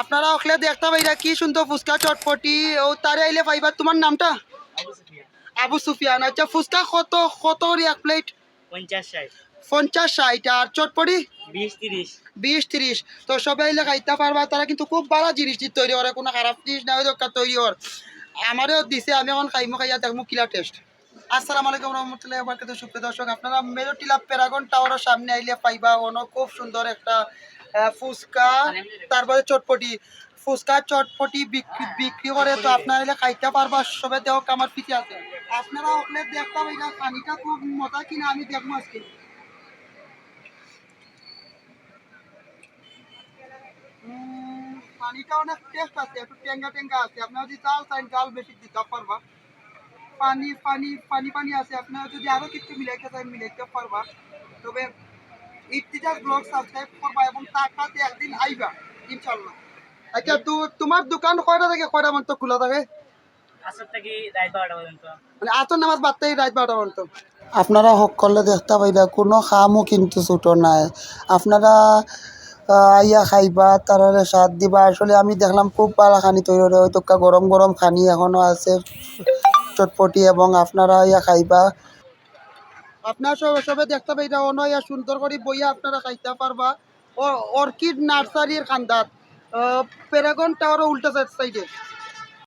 আপনারা ওখলে দেখতে পাইরা কি সুন্দর ফুচকা চটপটি। ও তারে আইলে পাইবা তোমার নামটা? আবু সুফিয়ান। আচ্ছা ফুচকা কত কত এক প্লেট পঞ্চাশ ষাট। আর চটপটি? বিশ তিরিশ। তো সবাই আইলে খাইতে পারবা তারা কিন্তু খুব ভালো জিনিস তৈরি করে কোনো খারাপ জিনিস না দরকার তৈরি হর আমারও দিছে আমি এখন খাইমো খাইয়া দেখব কিলা টেস্ট আসসালামু আলাইকুম রহমতুল্লাহ বারকাত সুপ্রিয় দর্শক আপনারা মেজর টিলা প্যারাগন টাওয়ারের সামনে আইলে পাইবা অন খুব সুন্দর একটা ফুচকা তারপরে চটপটি। ফুচকা চটপটি বিক্রি বিক্রি করে তো আপনারা এলে খাইতে পারবা সবে দেহ আমার পিছে আছে। আপনারা ওখানে দেখতে পাইবা পানিটা খুব মজা কিনা আমি দেখব আজকে। পানিটা অনেক টেস্ট আছে একটু টেঙ্গা টেঙ্গা আছে। আপনারা যদি চাল চান জাল বেশি দিতে পারবা। পানি পানি পানি পানি আছে। আপনারা যদি আরও কিছু মিলাইতে চাই মিলাইতে পারবা। তবে ইফতিজাজ ব্লগ সাবস্ক্রাইব করবা এবং টাকাতে একদিন আইবা ইনশাল্লাহ আচ্ছা তো তোমার দোকান কয়টা থেকে? কয়টা পর্যন্ত খোলা থাকে? মানে আসর নামাজ বাদতেই রাত বারোটা পর্যন্ত? আপনারা সকলে দেখতে পাইবা কোনো কামও কিন্তু ছোটো নাই। আপনারা আইয়া খাইবা তারারে স্বাদ দিবা। আসলে আমি দেখলাম খুব ভালো খানি তৈরি হয়তো গরম গরম খানি এখনও আছে চটপটি এবং আপনারা আইয়া খাইবা। আপনার সবে সবে দেখতে পাবে এটা অনয়া সুন্দর করে বইয়া আপনারা খাইতে পারবা। অর্কিড নার্সারির খান্দাত। প্যারাগন টাওয়ার উল্টা সাইডে